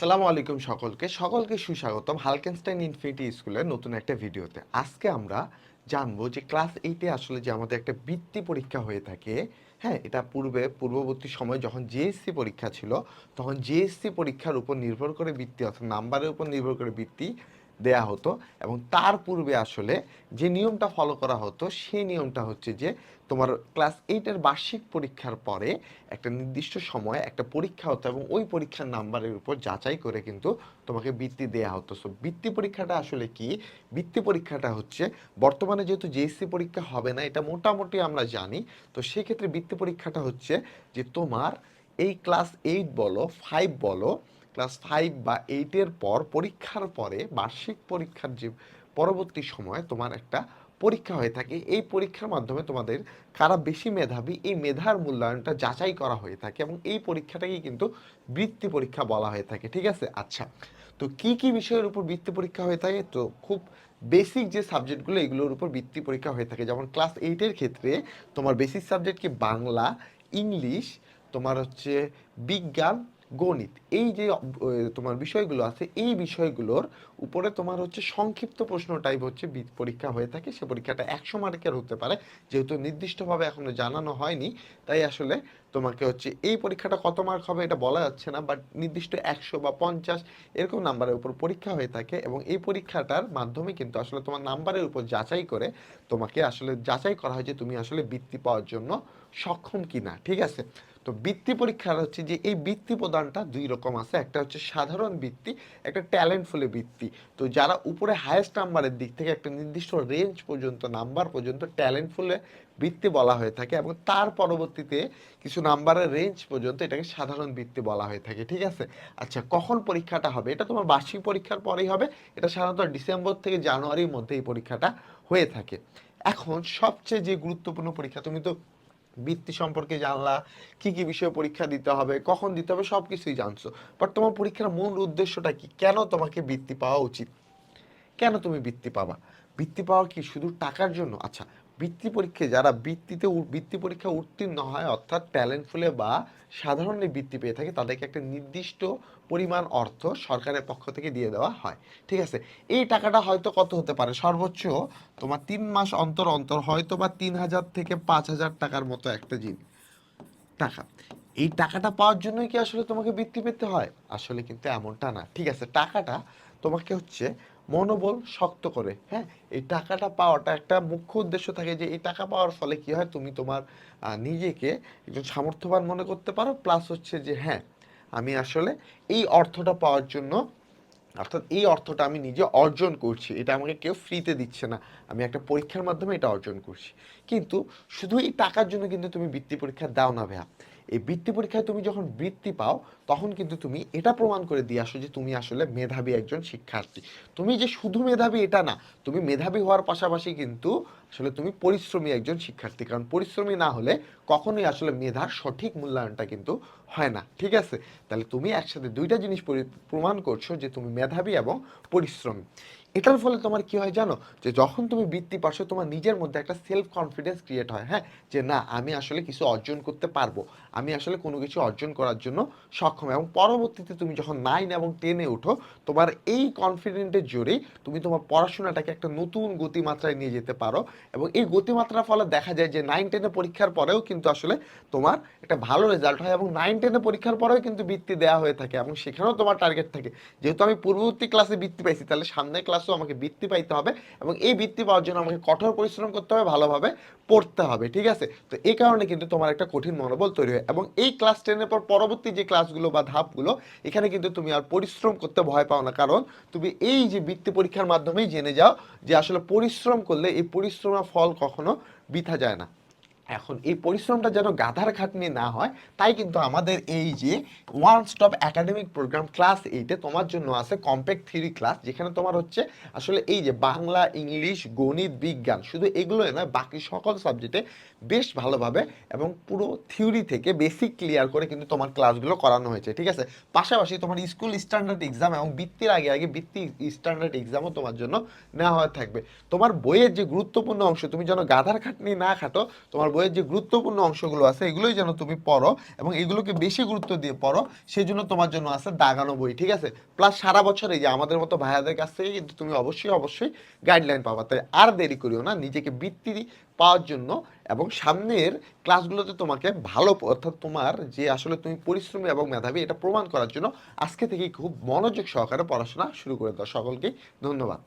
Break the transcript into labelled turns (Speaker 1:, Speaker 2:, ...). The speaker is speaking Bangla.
Speaker 1: আসসালামু আলাইকুম সকলকে। সকলকে সুস্বাগতম হালকেনস্টাইন ইনফিনিটি স্কুলের নতুন একটা ভিডিওতে। আজকে আমরা জানব যে ক্লাস এইটে আসলে যে আমাদের একটা বৃত্তি পরীক্ষা হয়ে থাকে হ্যাঁ এটা পূর্বে, পূর্ববর্তী সময় যখন জিএসসি পরীক্ষা ছিল, তখন জিএসসি পরীক্ষার উপর নির্ভর করে বৃত্তি অর্থাৎ নাম্বারের উপর নির্ভর করে বৃত্তি দেয়া হতো এবং তার পূর্বে আসলে যে নিয়মটা ফলো করা হতো, সেই নিয়মটা হচ্ছে যে তোমার ক্লাস এইটের বার্ষিক পরীক্ষার পরে একটা নির্দিষ্ট সময়ে একটা পরীক্ষা হতো এবং ওই পরীক্ষার নাম্বারের উপর যাচাই করে কিন্তু তোমাকে বৃত্তি দেয়া হতো। সো বৃত্তি পরীক্ষাটা আসলে কি? বৃত্তি পরীক্ষাটা হচ্ছে বর্তমানে যেহেতু জেএসসি পরীক্ষা হবে না, এটা মোটামুটি আমরা জানি। তো সেক্ষেত্রে বৃত্তি পরীক্ষাটা হচ্ছে যে তোমার এই ক্লাস এইট বলো ফাইভ বলো ক্লাস ফাইভ বা এইটের পর পরীক্ষার পরে বার্ষিক পরীক্ষার যে পরবর্তী সময় তোমার একটা পরীক্ষা হয়ে থাকে, এই পরীক্ষার মাধ্যমে তোমাদের কারা বেশি মেধাবী, এই মেধার মূল্যায়নটা যাচাই করা হয়ে থাকে এবং এই পরীক্ষাটাকেই কিন্তু বৃত্তি পরীক্ষা বলা হয়ে থাকে, ঠিক আছে? আচ্ছা তো কি কি বিষয়ের উপর বৃত্তি পরীক্ষা হয়ে থাকে? তো খুব বেসিক যে সাবজেক্টগুলো, এগুলোর উপর বৃত্তি পরীক্ষা হয়ে থাকে। যেমন ক্লাস এইটের ক্ষেত্রে তোমার বেসিক সাবজেক্ট কি? বাংলা, ইংলিশ, তোমার হচ্ছে বিজ্ঞান গণিত। এই যে তোমার বিষয়গুলো আছে, এই বিষয়গুলোর উপরে তোমার হচ্ছে সংক্ষিপ্ত প্রশ্ন টাইপ হচ্ছে পরীক্ষা হয়ে থাকে। সে পরীক্ষাটা একশো মার্কের হতে পারে। যেহেতু নির্দিষ্টভাবে এখনও জানানো হয়নি, তাই আসলে তোমাকে হচ্ছে এই পরীক্ষাটা কত মার্ক হবে এটা বলা যাচ্ছে না বাট নির্দিষ্ট একশো বা পঞ্চাশ এরকম নাম্বারের উপর পরীক্ষা হয়ে থাকে এবং এই পরীক্ষাটার মাধ্যমে কিন্তু আসলে তোমার নাম্বারের উপর যাচাই করে তোমাকে আসলে যাচাই করা হয় যে তুমি আসলে বৃত্তি পাওয়ার জন্য সক্ষম কিনা, ঠিক আছে? তো বৃত্তি পরীক্ষার হচ্ছে যে এই বৃত্তি প্রদানটা দুই রকম আছে। একটা হচ্ছে সাধারণ বৃত্তি, একটা ট্যালেন্টফুল বৃত্তি। তো যারা উপরে হায়েস্ট নাম্বারের দিক থেকে একটা নির্দিষ্ট রেঞ্জ পর্যন্ত নাম্বার পর্যন্ত ট্যালেন্টফুলে বৃত্তি বলা হয়ে থাকে এবং তার পরবর্তীতে কিছু নাম্বারের রেঞ্জ পর্যন্ত এটাকে সাধারণ বৃত্তি বলা হয়ে থাকে, ঠিক আছে? আচ্ছা কখন পরীক্ষাটা হবে? এটা তোমার বার্ষিক পরীক্ষার পরেই হবে। এটা সাধারণত ডিসেম্বর থেকে জানুয়ারির মধ্যে এই পরীক্ষাটা হয়ে থাকে। এখন সবচেয়ে যে গুরুত্বপূর্ণ পরীক্ষা, তুমি তো বৃত্তি সম্পর্কে জানলা, কি কি বিষয়ে পরীক্ষা দিতে হবে, কখন দিতে হবে সব কিছুই জানছো। বাট তোমার পরীক্ষার মূল উদ্দেশ্যটা কি? কেন তোমাকে বৃত্তি পাওয়া উচিত? কেন তুমি বৃত্তি পাবা? বৃত্তি পাওয়া কি শুধু টাকার জন্য? আচ্ছা বৃত্তি পরীক্ষায়, যারা বৃত্তিতে বৃত্তি পরীক্ষা উত্তীর্ণ হয়, অর্থাৎ ট্যালেন্টফুলে বা সাধারণে বৃত্তি পেয়ে থাকে, তাদেরকে একটা নির্দিষ্ট পরিমাণ অর্থ সরকারের পক্ষ থেকে দিয়ে দেওয়া হয়। ঠিক আছে? এই টাকাটা হয়তো কত হতে পারে? সর্বোচ্চ তোমার তিন মাস অন্তর অন্তর হয়তো বা তিন হাজার থেকে পাঁচ হাজার টাকার মতো একটা জিনিস টাকা। এই টাকাটা পাওয়ার জন্যই কি আসলে তোমাকে বৃত্তি পেতে হয়? আসলে কিন্তু এমনটা না। ঠিক আছে? টাকাটা তোমাকে হচ্ছে মনোবল শক্ত করে হ্যাঁ? এই টাকাটা পাওয়াটা একটা মুখ্য উদ্দেশ্য থাকে যে, এই টাকা পাওয়ার ফলে কি হয়? তুমি তোমার নিজেকে একজন সামর্থ্যবান মনে করতে পারো প্লাস হচ্ছে যে হ্যাঁ আমি আসলে এই অর্থটা পাওয়ার জন্য, অর্থাৎ এই অর্থটা আমি নিজে অর্জন করছি। এটা আমাকে কেউ ফ্রিতে দিচ্ছে না। আমি একটা পরীক্ষার মাধ্যমে এটা অর্জন করছি। কিন্তু শুধু এই টাকার জন্য কিন্তু তুমি বৃত্তি পরীক্ষা দাও না ভাইয়া। এই বৃত্তি পরীক্ষায় তুমি যখন বৃত্তি পাও, তখন কিন্তু তুমি এটা প্রমাণ করে দিয়ে আসো যে তুমি আসলে মেধাবী একজন শিক্ষার্থী। তুমি যে শুধু মেধাবী এটা না, তুমি মেধাবী হওয়ার পাশাপাশি কিন্তু আসলে তুমি পরিশ্রমী একজন শিক্ষার্থী। কারণ পরিশ্রমী না হলে কখনোই আসলে মেধার সঠিক মূল্যায়নটা কিন্তু হয় না। ঠিক আছে? তাহলে তুমি একসাথে দুইটা জিনিস পরি- প্রমাণ করছ যে তুমি মেধাবী এবং পরিশ্রমী। এটার ফলে তোমার কি হয় জানো? যে যখন তুমি বৃত্তি পাশো তোমার নিজের মধ্যে একটা সেলফ কনফিডেন্স ক্রিয়েট হয় হ্যাঁ? যে না, আমি আসলে কিছু অর্জন করতে পারব। আমি আসলে কোনো কিছু অর্জন করার জন্য সক্ষম। এবং পরবর্তীতে তুমি যখন নাইন এবং টেনে ওঠো, তোমার এই কনফিডেন্টের জোরেই তুমি তোমার পড়াশোনাটাকে একটা নতুন গতিমাত্রায় নিয়ে যেতে পারো। এবং এই গতিমাত্রার ফলে দেখা যায় যে নাইন টেনে পরীক্ষার পরেও কিন্তু আসলে তোমার একটা ভালো রেজাল্ট হয় এবং নাইন টেনে পরীক্ষার পরেও কিন্তু বৃত্তি দেওয়া হয়ে থাকে এবং সেখানেও তোমার টার্গেট থাকে। যেহেতু আমি পূর্ববর্তী ক্লাসে বৃত্তি পাইছি, তাহলে সামনের ক্লাসেও আমাকে বৃত্তি পাইতে হবে এবং এই বৃত্তি পাওয়ার জন্য আমাকে কঠোর পরিশ্রম করতে হবে, ভালোভাবে পড়তে হবে, ঠিক আছে? তো এই কারণে কিন্তু তোমার একটা কঠিন মনোবল তৈরি হয় এবং এই ক্লাস টেনের পর পরবর্তী যে ক্লাসগুলো বা ধাপগুলো, এখানে কিন্তু তুমি আর পরিশ্রম করতে ভয় পাও না। কারণ তুমি এই যে বৃত্তি পরীক্ষার মাধ্যমেই জেনে যাও যে আসলে পরিশ্রম করলে এই পরিশ্রমের ফল কখনো বৃথা যায় না। এখন এই পরিশ্রমটা যেন গাধার খাটনি না হয়, তাই কিন্তু আমাদের এই যে one stop academic programme class এইটে তোমার জন্য আছে কম্প্যাক্ট থিওরি ক্লাস যেখানে তোমার হচ্ছে আসলে এই যে বাংলা, ইংলিশ, গণিত, বিজ্ঞান, শুধু এগুলোই নয়, বাকি সকল সাবজেক্টে বেশ ভালোভাবে এবং পুরো থিওরি থেকে বেসিক ক্লিয়ার করে কিন্তু তোমার ক্লাসগুলো করানো হয়েছে, ঠিক আছে? পাশাপাশি তোমার স্কুল স্ট্যান্ডার্ড এক্সাম এবং বৃত্তির আগে আগে বৃত্তি স্ট্যান্ডার্ড এক্সামও তোমার জন্য নেওয়া হয়ে থাকবে। তোমার বইয়ের যে গুরুত্বপূর্ণ অংশ, তুমি যেন গাধার খাটনি না খাটো, তোমার বইয়ের বইয়ের যে গুরুত্বপূর্ণ অংশগুলো আছে, এগুলোই যেন তুমি পড়ো এবং এগুলোকে বেশি গুরুত্ব দিয়ে পড়ো সেই জন্য তোমার জন্য আছে দাগানো বই, ঠিক আছে? প্লাস সারা বছর এই যে আমাদের মতো ভাইয়াদের কাছ থেকে কিন্তু তুমি অবশ্যই অবশ্যই গাইডলাইন পাবা। তাই আর দেরি করিও না, নিজেকে বৃত্তি পাওয়ার জন্য এবং সামনের ক্লাসগুলোতে তোমাকে ভালো, অর্থাৎ তোমার যে আসলে তুমি পরিশ্রমী এবং মেধাবী, এটা প্রমাণ করার জন্য আজকে থেকে খুব মনোযোগ সহকারে পড়াশোনা শুরু করে দাও সকলকে। ধন্যবাদ।